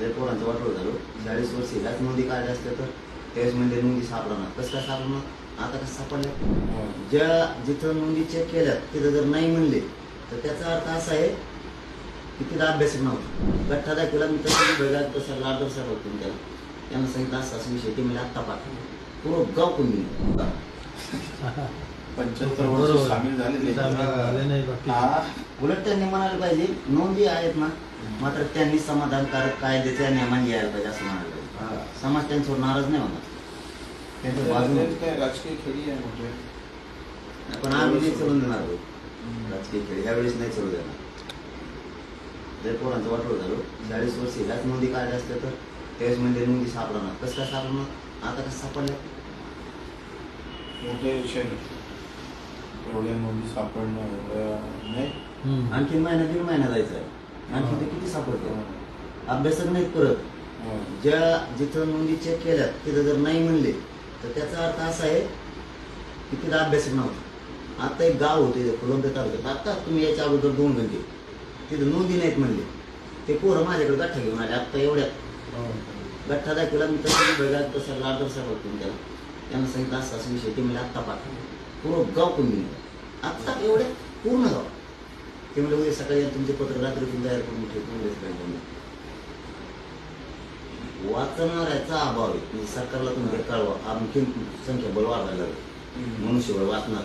जर पोरांचं वाटोळ झालो चाळीस वर्ष ह्याच नोंदी काढल्या असत्या तर त्यावेळेस म्हणजे नोंदी सापडणार कसं काय सापडणार? आता कसं सापडल्या ज्या जिथं नोंदी चेक केल्या तिथं जर नाही म्हणले तर त्याचा अर्थ असा आहे की तिथं अभ्यासक नव्हता. गठ्ठा दाखवला मी तसं वेगळा तसा लाडदर सर होतो त्याला. त्यांना सांगितलं असं असं विषय ते म्हणजे आत्ता पाठवलं. पूर्ण गाव कमी पंच्याहत्तर. वर्ष सामील झालेले नाही. हा. उलट त्यांनी म्हणायला पाहिजे नोंदी आहेत ना मात्र त्यांनी समाधानकारक कायद्याच्या नियमाने यायला पाहिजे असं म्हणायला पाहिजे. हा. समाज त्यांच्यावर नाराज नाही होणार त्यांच्या बाजूने ते काय राजकीय खेळी आहे म्हणजे पण आम्ही नाही चलून देणार. राजकीय खेळ. यावेळेस नाही चलू देणार. जर पोरांचं वाटोळ झालो चाळीस वर्ष ह्याच नोंदी काढल्या असत्या तर. त्यावेळेस म्हणजे नोंदी सापडणार. कसं काय सापडणार? आता कसं सापडल्या मोठे विषय एवढ्या नोंदी सापडणं एवढ्या नाही. आणखीन महिना दीड महिना जायचा आहे आणखी ते किती सापडते? अभ्यासक नाहीत परत. हा. ज्या जिथं नोंदी चेक केल्या तिथं जर नाही म्हणले तर त्याचा अर्थ असा आहे की तिथं अभ्यासक नव्हता. आता एक गाव होते फुलंबे तालुक्यात. आता तुम्ही याच्या अगोदर दोन घंटे तिथं नोंदी नाहीत म्हणले. ते पोरं माझ्याकडे गठ्ठा घेऊन आले. आत्ता एवढ्यात हा. गठ्ठा दाखवला मी तसं वेगळा तसा लाडर सर होतो त्याला त्यांना सांगितलं असं असं विषय ते म्हणजे आत्ता पाठवलं. पूर्ण गाव कमी आत्ता एवढ्या पूर्ण गाव ते म्हणजे उद्या सकाळी तुमचे पत्र रात्रीतून तयार करून जाऊन. वाचणाऱ्याचा अभाव आहे. म्हणजे सरकारला तुम्ही कळवा. आणखी वाढवायला लागेल. हम्म. मनुष्यबळ वाचणार.